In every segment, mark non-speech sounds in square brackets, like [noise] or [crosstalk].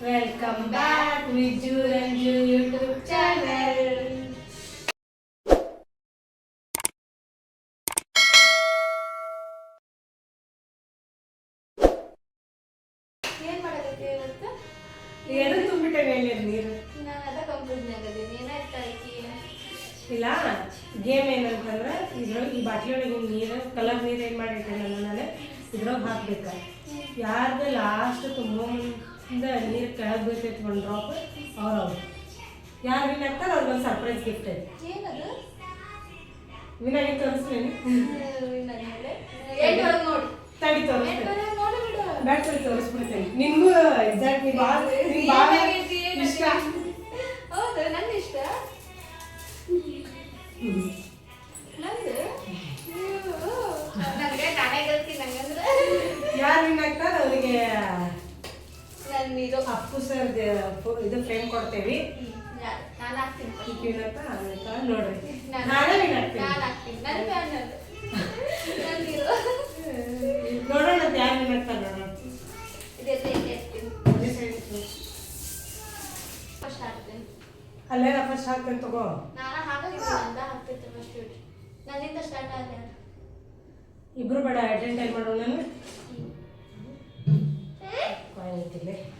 Welcome back Viju Ranju YouTube channel ಏನ್ ಮಾಡಕತ್ತಿ ಇವತ್ತು? ಏನು ನೀರು. ನಾನು ಅದ ಕಂಪ್ಲೀಟ್ ಆಗದೀನಿ ಏನಾಯ್ತಾ ಇಲ್ಲ ಗೇಮ್ ಏನಂತಂದ್ರೆ ಇದ್ರೊಳಗೆ ಈ ಬಾಟ್ಲಿಯೊಳಗೆ ನೀರು ಕಲರ್ ನೀರು ಏನು ಮಾಡಿರ್ತೇನೆ ನಾನು ಇದ್ರೊಳಗೆ ಹಾಕ್ಬೇಕು ಯಾರ್ದು ಲಾಸ್ಟ್ ತುಂಬೋ ಮುಂದೆ ನೀರು ಕೆಳಗೆ ಬೀಳ್ತೈತಿ ಒಂದು ಡ್ರಾಪ್ ಅವ್ರು ಅವ್ರು. ಯಾರು ವಿನ್ ಆಗ್ತಾರೆ ಅವ್ರಿಗೊಂದು ಸರ್ಪ್ರೈಸ್ ಗಿಫ್ಟ್ ಐತಿ. ಏನದು? ವಿನ್ ಆಗಿ ತೋರಿಸ್ತೀನಿ. ತಡಿ. ತೋರಿಸ್ತೀನಿ. ಒಳಗೆ ನೋಡು ಬಿಡು. ಬ್ಯಾಟ್ ತೋರಿಸಿ ತೋರಿಸ್ಬಿಡ್ತೇನೆ. ನಿನ್ಗೂ ಎಕ್ಸಾಕ್ಟ್ ನೀ ಭಾಳ ಇಷ್ಟ. ಹೌದು ನನ್ನ ಇಷ್ಟ. ನಂದು? ಯಾರು ವಿನ್ ಆಗ್ತಾರೆ ಅವರಿಗೆ ಇದು ಅಪ್ಪು ಸರ್ ಇದು ಫ್ರೇಮ್ ಕೊಡ್ತೇವಿ. ನಾನು ಹಾಕ್ತೀನಿ ನೋಡ್ರಿ. ನಾನು- ನಾನೇ ಹಾಕ್ತೀನಿ. ನೋಡೋಣ ಯಾರು ನೋಡೋಣ. ಇತ್ತು. ಅಲ್ಲೇ ಫಸ್ಟ್ ಹಾಕ್ತೇನೆ ತಗೋ. ನಾನು ಫಸ್ಟ್ ನನ್ನಿಂದ ಸ್ಟಾರ್ಟ್ ಆದ ಇಬ್ರು ಬೇಡ ಅಟೆಂಡ್ ಮಾಡೋಣ. ನಾನು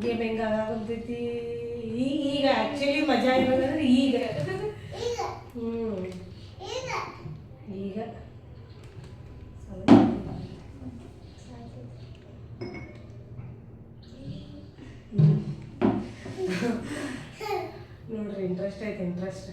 ಗೇಮ್ ಹೆಂಗ ಈಗ ಈಗ ಆ್ಯಕ್ಚುಲಿ ಮಜಾ ಇರೋದಂದ್ರೆ ಈಗ. ಹ್ಮ್. ಈಗ. ನೋಡ್ರಿ ಇಂಟ್ರೆಸ್ಟ್ ಐತೆ ಇಂಟ್ರೆಸ್ಟ್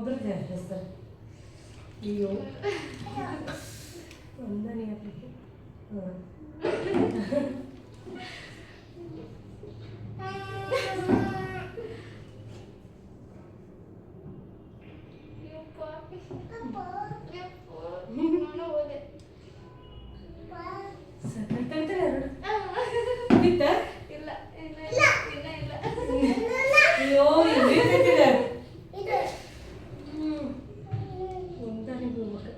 ಒಬ್ರದ್ದು ಹೆಸರು ಅಯ್ಯೋ. ಒಂದನೇ ಹಾಕಲಿಕ್ಕೆ ಆ. ಬಿತ್ತ ಇಲ್ಲ ಇಲ್ಲ ಇನ್ನ ಇಲ್ಲ. ಅಯ್ಯೋ ಇರ್ತೈತಿದೆ ಹ್ಞೂ ಒಂದನೇ ಹೋಗ್ಬೇಕು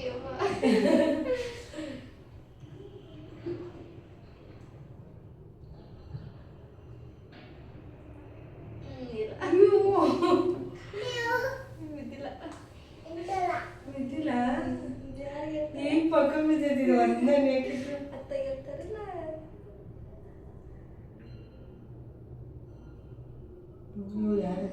ಯವ್ವ. ಹ್ಮ್, ಇಲ್ಲ. ಅಯ್ಯೋ ಬಿದ್ದಿಲ್ಲ. ಬಿದ್ದಿಲ್ಲ ಯಾರ್ ಗೆಲ್ತಾರೆ? ಈಗ ಪಕ್ಕ ಬಿದ್ದೈತಿದೆ ಒಂದನೇ ಹಾಕಿದ್ರು ಅತ್ತ ಗೆಲ್ತಾರಲ್ಲ ಅಯ್ಯೋ ಯಾರು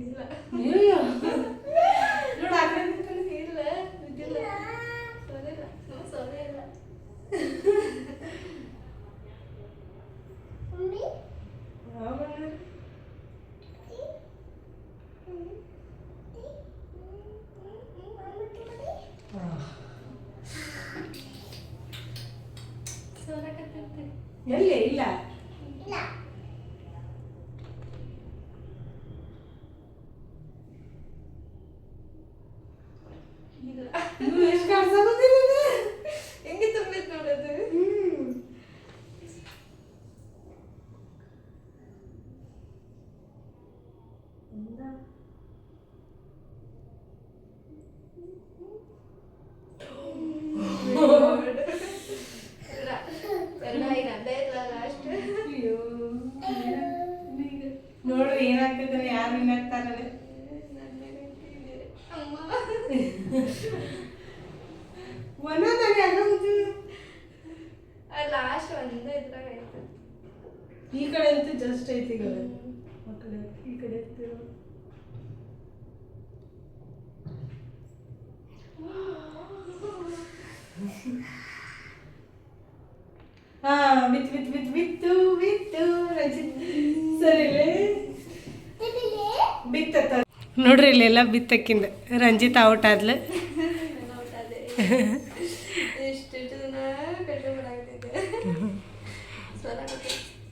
ಇಲ್ಲ ಅಯ್ಯೋ ನೋಡು ಆ ಕಡೆ ನಿಂತ್ಕೊಳ್ಳಿ. ಇಲ್ಲ ಬಿದ್ದಿಲ್ಲ ಸೊಲಿಲ್ಲ ಹ್ಮ್, ಸೊಲೆ ಇಲ್ಲ ಆಮೇಲೆ ಹಾ. ಸೊಲಕತ್ತೈತಿ ಎಲ್ಲಿ ಇಲ್ಲ ಇಲ್ಲ ಒಂದೊಂದಾಗಿ ಆಗೋದು ಲಾಸ್ಟ್ ಒಂದೇ ಇದ್ರಾಗ ಐತೆ. ಈ ಕಡೆ ಅಂತೂ ಜಸ್ಟ್ ಐತಿ ಈಗ ಕಡೆ. ಈ ಕಡೆ ಐತಿ. [gasps] ಹಾ ವಿತ್ ವಿತ್ ವಿತ್ ವಿತ್ತು ವಿತ್ತು ರಚಿತ್. ಸರಿ ಬಿತ್ತ ನೋಡ್ರಿ ಇಲ್ಲೆಲ್ಲ ಬಿತ್ತಕ್ಕಿಂದ. ರಂಜಿತ ಔಟ್ ಆದ್ಲು. ಈ ರಂಜಿತ ನಿಂತ ಕಷ್ಟ ಬಿಡಾಗ್ತಿದ್ದೆ ಸ್ವರ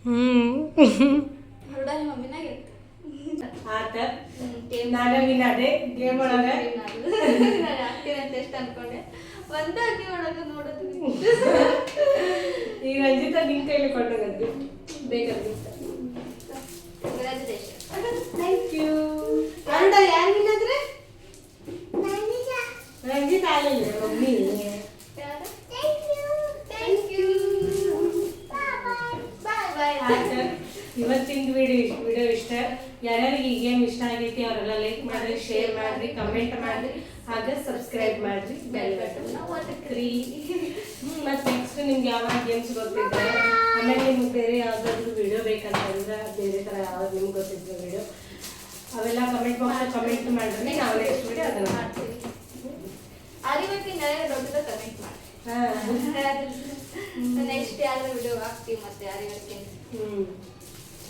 ಹ್ಮ್ ಹುಡುಗ ನಿಮ್ಮ ಮಮ್ಮಿನಾಗ ಆತ ನಾನ ವಿನ್ ಅದೇ ಗೇಮ್ ಒಳಗೆ ನಾನು ಆಗ್ತೀನಿ ಅಂತ ಎಷ್ಟು ಅನ್ಕೊಂಡೆ ಒಂದೇ ಅಡ್ಡಿ ಒಳಗೆ ನೋಡೋದು ಈಗ ರಂಜಿತ ನಿನ್ ಕೈಲಿ ಕೊಂಡೋಗದ್ವಿ ಬೇಕಾದ್ರೆ ಕಂಗ್ರ್ಯಾಚುಲೇಷನ್ ಥ್ಯಾಂಕ್ ಯು ಅಂದ ಯಾರು ವಿನ್ ಆದ್ರೆ ರಂಜಿತ್ ಆಗಲಿಲ್ಲ ಮಮ್ಮಿ ಯಾರು thank you thank you bye bye ಆಯ್ತು ಇವತ್ತಿನ ವಿಡಿಯೋ ವಿಡಿಯೋ ಇಷ್ಟ. ಯಾರ್ಯಾರಿಗೆ ಈ ಗೇಮ್ ಇಷ್ಟ ಆಗೈತಿ ಅವರೆಲ್ಲ ಲೈಕ್ ಮಾಡ್ರಿ ಶೇರ್ ಮಾಡ್ರಿ ಕಮೆಂಟ್ ಮಾಡ್ರಿ ಹಾಗೆ ಸಬ್ಸ್ಕ್ರೈಬ್ ಮಾಡ್ರಿ ಬೆಲ್ ಬಟನ್ ಒತ್ತಕ್ರಿ ಮತ್ತೆ ನೆಕ್ಸ್ಟ್ ನಿಮ್ಗೆ ಯಾವ ಗೇಮ್ಸ್ ಗೊತ್ತಿದ್ರೆ ಆಮೇಲೆ ನಿಮ್ಗೆ ಬೇರೆ ಯಾವ್ದಾದ್ರು ವಿಡಿಯೋ ಬೇಕಂತಂದ್ರೆ ಬೇರೆ ಥರ ಯಾವ್ದು ನಿಮ್ಗೆ ಗೊತ್ತಿದ್ರು ವಿಡಿಯೋ ಅವೆಲ್ಲ ಕಮೆಂಟ್ ಬಾಕ್ಸ್ ಕಮೆಂಟ್ ಮಾಡ್ರಿ ನಾವು ನೆಕ್ಸ್ಟ್ ವಿಡಿಯೋ ಅದನ್ನ ಮಾಡ್ತೀವಿ. ಆದಿವತ್ತಿನ ದೊಡ್ಡದ ಕಮೆಂಟ್ ಮಾಡಿ ಹಾಂ. ನೆಕ್ಸ್ಟ್ ಯಾರು ವಿಡಿಯೋ ಹಾಕ್ತೀವಿ ಮತ್ತೆ ಆದಿವತ್ತಿನ ಹ್ಞೂ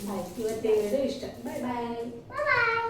ಬಾಯ್. ಇವತ್ತಿನ ಇಷ್ಟ. ಬಾಯ್ ಬಾಯ್ ಬಾಯ್